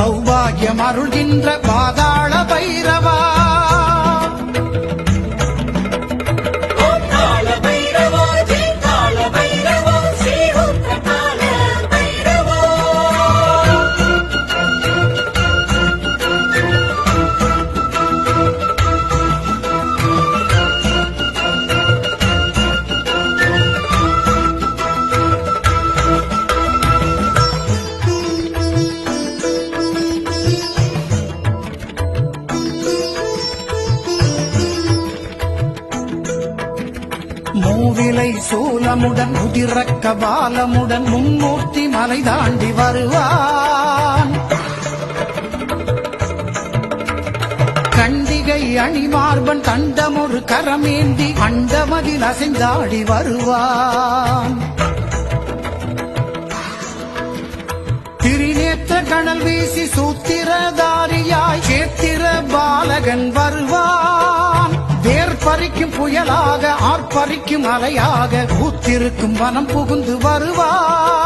சௌபாகியம் அருள்கின்ற பாதாள பைரவ மூவிலை சூலமுடன் உதிரக்க பாலமுடன் மும்மூர்த்தி மலை தாண்டி வருவான். கண்டிகை அணிமார்பன் தண்டமொரு கரமேந்தி அண்டமதில் அசைந்தாடி வருவான். திரிநேற்ற கணல் வீசி சூத்திரதாரியாய் கேத்திர பாலகன் வருவான். பறிக்கும் புயலாக ஆர்ப்பரிக்கும் அலையாக ஊத்திருக்கும் வனம் புகுந்து வருவார்.